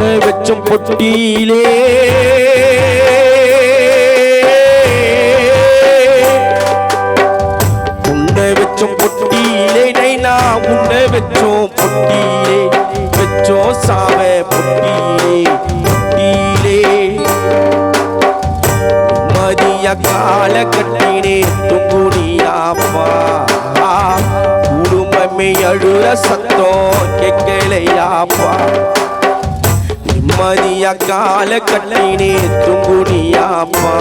உன்னை வச்சும் பொட்டியிலே. உன்னை வச்சும் பொட்டியிலே நைனா உன்னை வச்சோம் பொட்டியிலே. வச்சோம் சாவ பொட்டியிலே பொட்டியிலே. மதிய கால கட்டினே துங்குனியாப்பா குடும்பமே அழுற சத்தம் கேட்கலையாப்பா மதிய கால கட்டினே துங்குனியாப்பா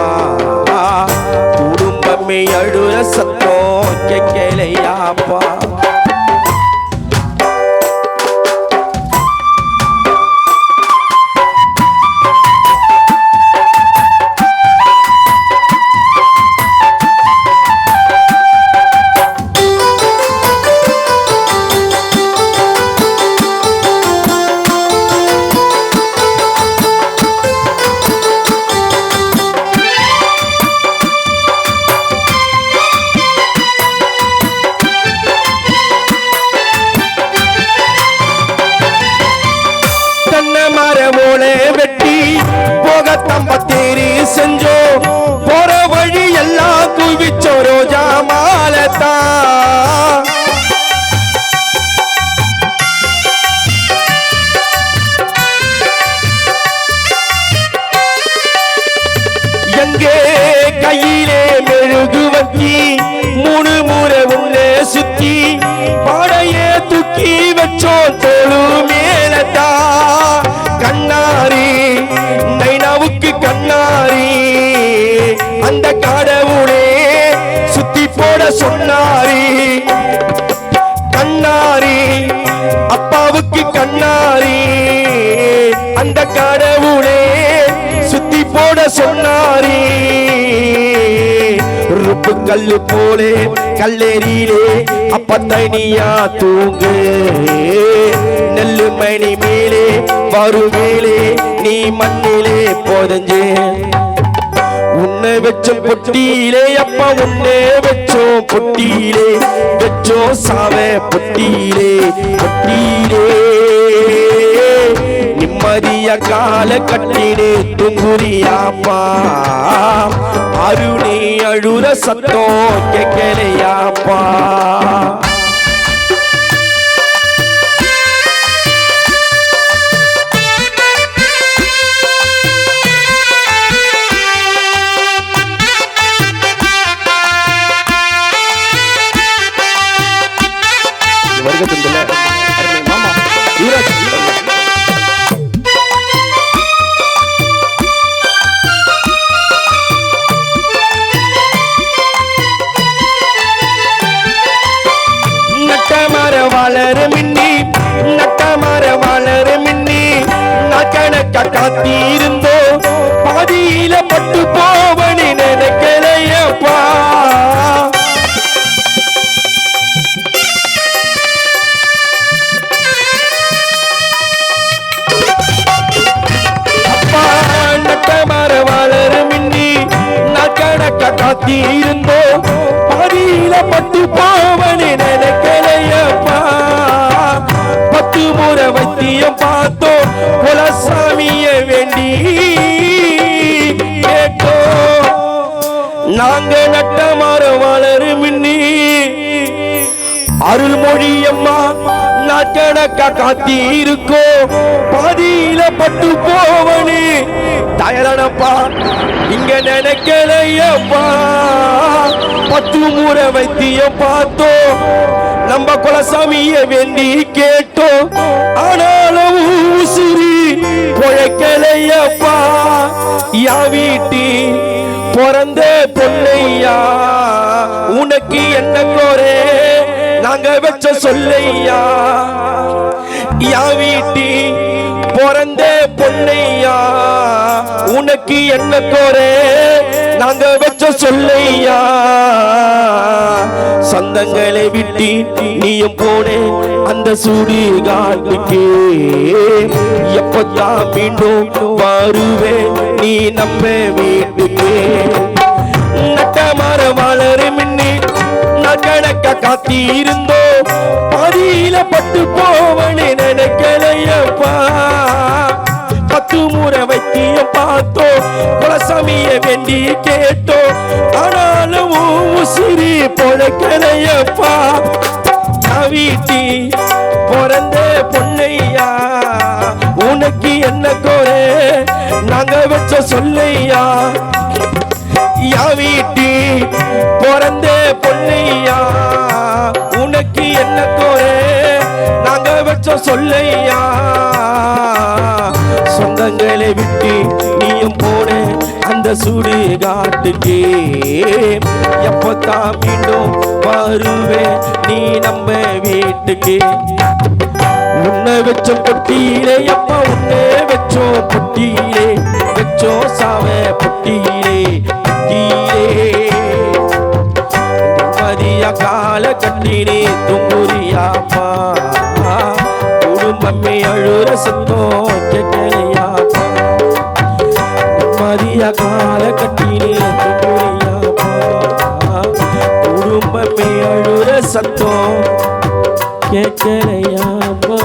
குடும்பமே அழுற சத்தம் கேட்கலையாப்பா தம்பத்தேரி செஞ்சோ? போற வழி எல்லாம் குவிச்சோ ரோஜா மாலத்தா. எங்கே கையிலே மெழுகு வக்கி மூணு முறை உள்ளே சுத்தி பாடையே துக்கி வச்சோம் தோளு மேலத்தா. கண்ணாரி சொன்னாரே. ருப்பு கல்லு போலே கல்லேரியிலே அப்ப தனியா தூங்கு. நெல்லு மணி மேலே வருவேலே நீ மண்ணிலே போதஞ்சே. உன்னை வச்சோம் பொட்டியிலே அப்பா உன்னே வச்சோம் பொட்டியிலே. வச்சோம் சாவ பொட்டியிலே பொட்டியிலே. நிம்மதிய கால கட்டிடு துங்குரியாப்பா அருணி அழுற சத்தம் கேட்கலையாப்பா. வருகை மாமா. யுவராஜ் மர மின்னி நட்ட மர வளர மின்னி நக்கணக்க காத்திருந்தோ பாதியில பட்டு போவனி நினைக்கலையப்பா. அப்பா நட்ட மர வளர மின்னி நக்கணக்க காத்திருந்தோ பாதியில பட்டு போவனி பத்து வைத்தியம் பார்த்தோம். குலசாமிய வேண்டி கேட்டோம். நாங்க நட்ட மரம் வளரு மின்னி. அருள்மொழி அம்மா நாட்கணக்கா காத்தி இருக்கோ பாதியில பட்டு போவனு. தயரணப்பா இங்க நினைக்கலையப்பா. பத்து முறை வைத்தியம் பார்த்தோம். நம்ம குலசாமிய வேண்டி கேட்டோம். ஆனாலும் உசிரி பொழைக்கலையப்பா யா வீட்டி பிறந்த பொன்னையா? உனக்கு என்ன கோரே? நாங்க வச்ச சொல்லையா? யா வீட்டி பிறந்த பொன்னையா? உனக்கு என்ன கோரே? நாங்க வச்ச சொல்லையா? சொந்தங்களை விட்டு நீயும் போனே அந்த சுடி காட்டுக்கு எப்பதான் மீண்டும் வருவே நீ நம்ம வீட்டுக்கு நட்ட மர மலர் மின்னி நகனக்க காத்திருந்தோ பதியில பட்டு போவனே நினைக்கலையப்பா. பத்து முறை வைத்தியம் பார்த்தோம். குலசாமிய வேண்டி கேட்டோம். ஆனா உன் உசிரி பொழைக்கலையப்பா. வீட்டி பிறந்த பொண்ணையா? உனக்கு என்ன கோரே? நாங்க வச்ச சொல்லையா? யா வீட்டி பிறந்த பொண்ணையா? உனக்கு என்ன கோரே? நாங்க வச்ச சொல்லையா? சொந்தங்களை விட்டு நீயும் போனேன் அந்த சுடு காட்டுக்கே எப்பத்தான் மீண்டும் வருவேன் நீ நம்ம வீட்டுக்கு. உன்னை வச்ச பொட்டியிலே அப்பா உன்னே வச்சோம் பொட்டியிலே. வச்சோ சாவ பொட்டியிலே பொட்டியிலே. நிம்மதியா கால கட்டினே துங்குரியாப்பா குடும்பமே அழுற சத்தம். கட்டிலே குடும்பமே அழுற சத்தம். கேட்கலையாப்பா